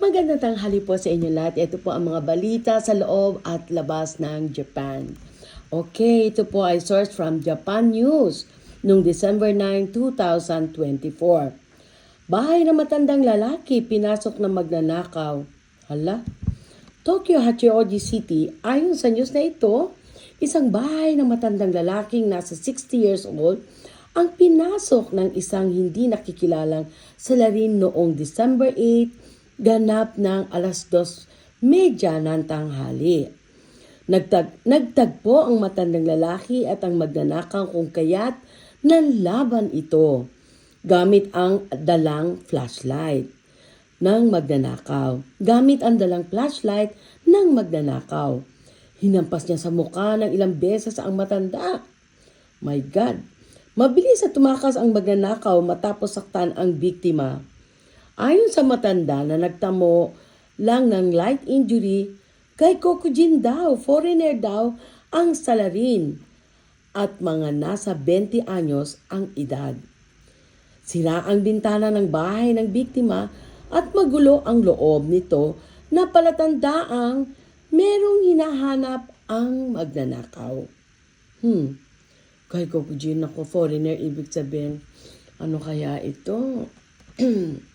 Magandang tanghali po sa inyo lahat. Ito po ang mga balita sa loob at labas ng Japan. Okay, ito po ay source from Japan News noong December 9, 2024. Bahay na matandang lalaki pinasok ng magnanakaw. Hala? Tokyo Hachioji City, ayon sa news na ito, isang bahay ng matandang lalaking nasa 60 years old ang pinasok ng isang hindi nakikilalang salarin noong December 8 ganap ng alas dos medya ng tanghali. Nagtag, nagtagpo ang matandang lalaki at ang magnanakaw kung kaya't nanlaban ito gamit ang dalang flashlight ng magnanakaw. Gamit ang dalang flashlight ng magnanakaw. Hinampas niya sa mukha ng ilang beses ang matanda. My God! Mabilis at tumakas ang magnanakaw matapos saktan ang biktima. Ayon sa matanda na nagtamo lang ng light injury, kay Kokujin daw, foreigner daw, ang salarin at mga nasa 20 anyos ang edad. Sira ang bintana ng bahay ng biktima at magulo ang loob nito na palatandaang merong hinahanap ang magnanakaw. Hmm, kay Kokujin ako, foreigner, ibig sabihin, ano kaya ito?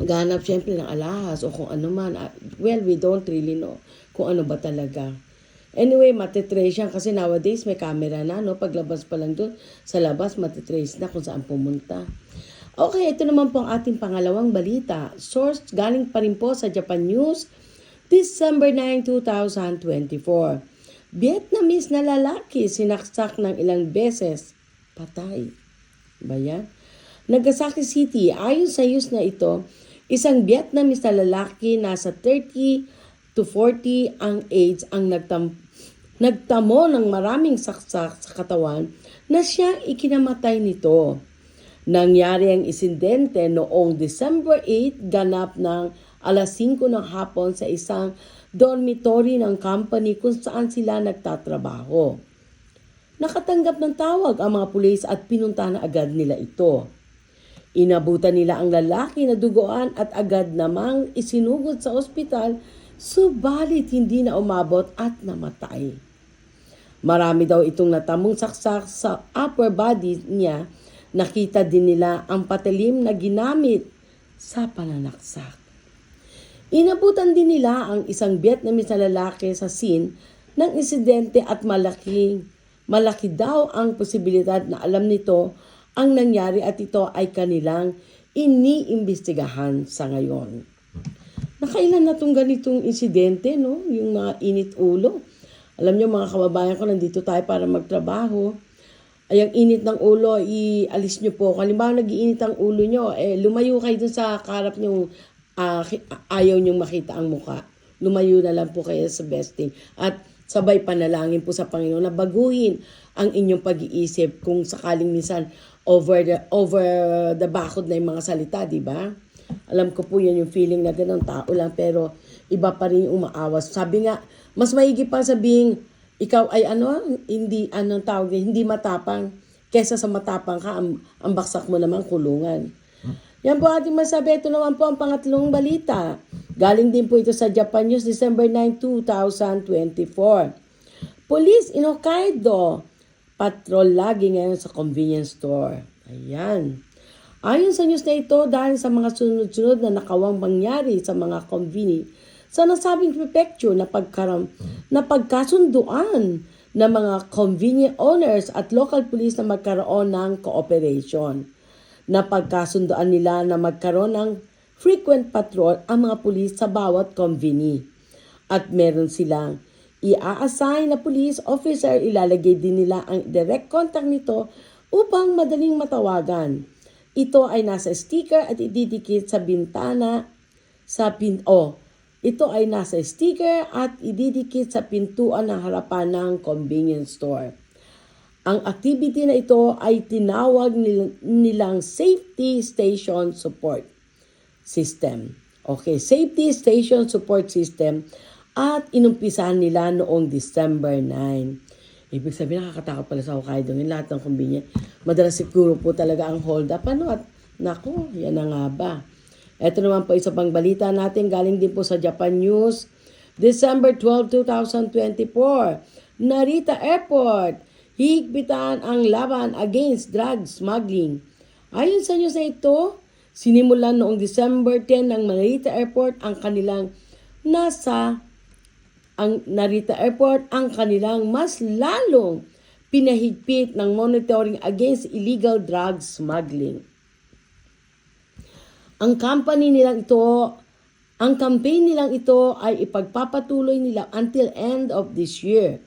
Maghanap siyempre ng alahas o kung ano man. Ah, Well, we don't really know kung ano ba talaga. Anyway, matitrace yan kasi nowadays may camera na, no? Paglabas pa lang doon, sa labas matitrace na kung saan pumunta. Okay, ito naman po ang ating pangalawang balita. Source galing pa rin po sa Japan News, December 9, 2024. Vietnamese na lalaki sinaksak ng ilang beses. Patay. Ba yan? Nagasaki City, ayon sa news na ito, isang Vietnamese na lalaki nasa 30 to 40 ang age ang nagtam nagtamo ng maraming saksak sa katawan na siyang ikinamatay nito. Nangyari ang insidente noong December 8 ganap ng alas 5 ng hapon sa isang dormitory ng company kung saan sila nagtatrabaho. Nakatanggap ng tawag ang mga pulis at pinunta na agad nila ito. Inabutan nila ang lalaki na duguan at agad namang isinugod sa ospital, subalit hindi na umabot at namatay. Marami daw itong natamong saksak sa upper body niya. Nakita din nila ang patalim na ginamit sa pananaksak. Inabutan din nila ang isang Vietnamese na lalaki sa scene ng insidente at malaki, malaki daw ang posibilidad na alam nito ang nangyari at ito ay kanilang iniimbestigahan sa ngayon. Nakailan na itong ganitong insidente, no? Yung mga init ulo. Alam niyo mga kababayan ko, nandito tayo para magtrabaho. Ay, ang init ng ulo, ialis niyo po. Kung halimbawa nag-iinit ang ulo niyo, eh, lumayo kayo dun sa karap niyo, ah, ki- ayaw niyong makita ang muka. Lumayo na lang po kayo sa besting. At sabay panalangin po sa Panginoon na baguhin ang inyong pag-iisip kung sakaling minsan over the over the bakod na yung mga salita, di ba? Alam ko po yan yung feeling na ganun, tao lang, pero iba pa rin yung umaawas. Sabi nga, mas maigi pa sabihin, ikaw ay ano, hindi, anong tawag, hindi matapang, kesa sa matapang ka, ang, ang baksak mo naman kulungan. Yan po ating masabi. Ito naman po ang pangatlong balita. Galing din po ito sa Japan News, December 9, 2024. Police in Hokkaido, patrol lagi ngayon sa convenience store. Ayan. Ayon sa news na ito, dahil sa mga sunod-sunod na nakawang mangyari sa mga conveni sa nasabing prefecture na, pagkaram, na pagkasunduan ng mga convenient owners at local police na magkaroon ng cooperation. Na pagkasunduan nila na magkaroon ng frequent patrol ang mga pulis sa bawat conveni. At meron silang i-assign na police officer, ilalagay din nila ang direct contact nito upang madaling matawagan. Ito ay nasa sticker at ididikit sa bintana sa pin oh, ito ay nasa sticker at ididikit sa pintuan ng harapan ng convenience store. Ang activity na ito ay tinawag nil- nilang Safety Station Support System. Okay, Safety Station Support System at inumpisahan nila noong December 9. Ibig sabihin, nakakatakot pala sa Hokkaido ngayon lahat ng kumbinya. Madalas siguro po talaga ang hold up. Ano at, nako, yan na nga ba. Ito naman po isa pang balita natin galing din po sa Japan News. December 12, 2024, Narita Airport, higpitan ang laban against drug smuggling. Ayon sa news na ito, sinimulan noong December 10 ng Narita Airport ang kanilang nasa ang Narita Airport ang kanilang mas lalong pinahigpit ng monitoring against illegal drug smuggling. Ang company nilang ito, ang campaign nilang ito ay ipagpapatuloy nila until end of this year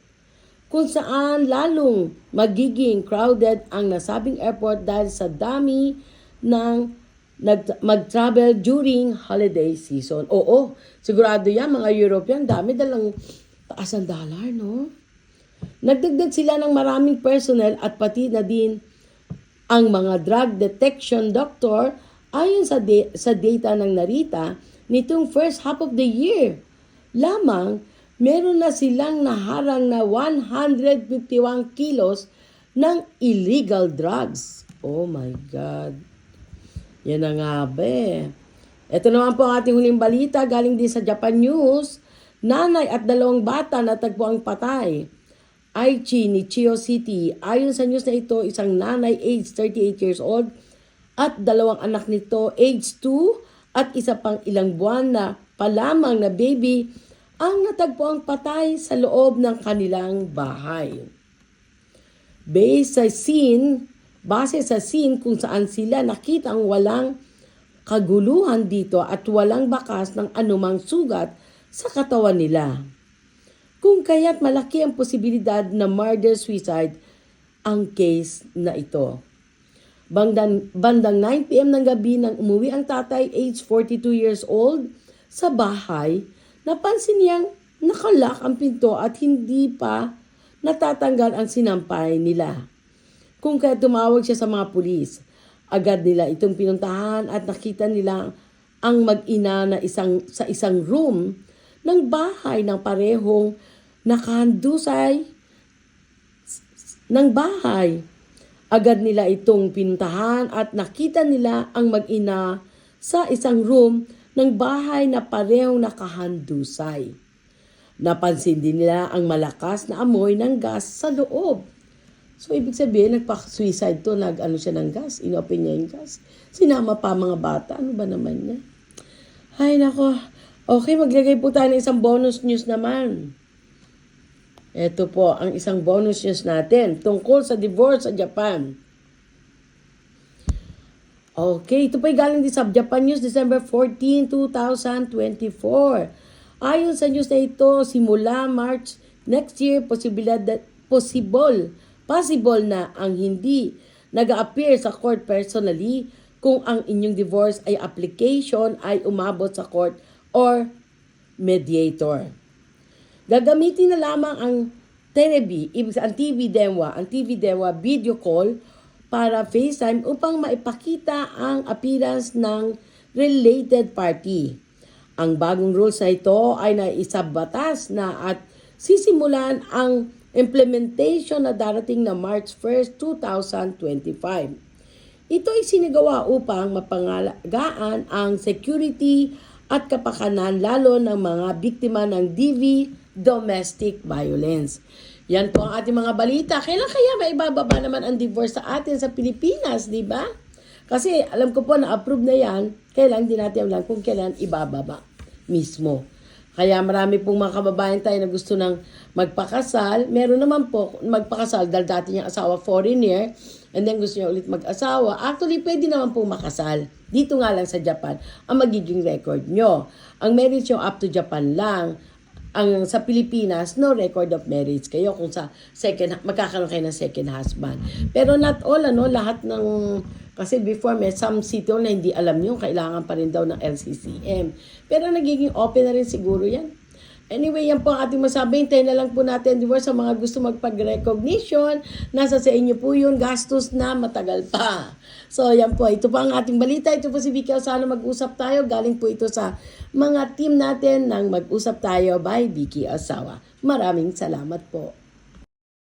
kung saan lalong magiging crowded ang nasabing airport dahil sa dami ng nag, mag-travel during holiday season. Oo, sigurado yan mga European, dami dalang taas ang dollar, no? Nagdagdag sila ng maraming personnel at pati na din ang mga drug detection doctor ayon sa, de- sa data ng Narita nitong first half of the year. Lamang, meron na silang naharang na 151 kilos ng illegal drugs. Oh my God. Yan na nga be. Ito naman po ang ating huling balita galing din sa Japan News. Nanay at dalawang bata na tagpuang patay. Aichi ni Chio City. Ayon sa news na ito, isang nanay age 38 years old at dalawang anak nito age 2 at isa pang ilang buwan na palamang na baby ang natagpuang patay sa loob ng kanilang bahay. Based sa scene, base sa scene kung saan sila nakita ang walang kaguluhan dito at walang bakas ng anumang sugat sa katawan nila. Kung kaya't malaki ang posibilidad na murder-suicide ang case na ito. Bandang, bandang 9pm ng gabi nang umuwi ang tatay, age 42 years old, sa bahay, napansin niyang nakalak ang pinto at hindi pa natatanggal ang sinampay nila. Kung kaya tumawag siya sa mga pulis, agad nila itong pinuntahan at nakita nila ang mag-ina na isang, sa isang room ng bahay ng parehong nakahandusay ng bahay. Agad nila itong pinuntahan at nakita nila ang mag-ina sa isang room ng bahay na parehong nakahandusay. Napansin din nila ang malakas na amoy ng gas sa loob. So, ibig sabihin, nagpa-suicide to, nag-ano siya ng gas, inopen niya yung gas. Sinama pa mga bata, ano ba naman niya? Ay, nako. Okay, maglagay po tayo ng isang bonus news naman. Ito po ang isang bonus news natin tungkol sa divorce sa Japan. Okay, ito po ay galing din sa Japan News December 14, 2024. Ayon sa news na ito, simula March next year, posibilidad possible, possible na ang hindi nag-appear sa court personally kung ang inyong divorce ay application ay umabot sa court or mediator. Gagamitin na lamang ang telebi, ibig ang TV Dewa, ang TV Dewa video call para FaceTime upang maipakita ang appearance ng related party. Ang bagong rules na ito ay naisabatas na at sisimulan ang implementation na darating na March 1, 2025. Ito ay sinagawa upang mapangalagaan ang security at kapakanan lalo ng mga biktima ng DV domestic violence. Yan po ang ating mga balita. Kailan kaya maibababa naman ang divorce sa atin sa Pilipinas, di ba? Kasi alam ko po na approve na yan, kailan din natin alam kung kailan ibababa mismo. Kaya marami pong mga kababayan tayo na gusto ng magpakasal. Meron naman po magpakasal dahil dati niyang asawa foreigner and then gusto niya ulit mag-asawa. Actually, pwede naman pong makasal. Dito nga lang sa Japan ang magiging record nyo. Ang marriage nyo up to Japan lang ang sa Pilipinas, no record of marriage kayo kung sa second, magkakaroon kayo ng second husband. Pero not all, ano, lahat ng, kasi before may some city na hindi alam nyo, kailangan pa rin daw ng LCCM. Pero nagiging open na rin siguro yan. Anyway, yan po ang ating masabi. Hintayin na lang po natin, di ba, sa mga gusto magpag-recognition. Nasa sa inyo po yun, gastos na matagal pa. So, yan po. Ito po ang ating balita. Ito po si Vicky Sana mag-usap tayo. Galing po ito sa mga team natin ng Mag-usap Tayo by Vicky Asawa. Maraming salamat po.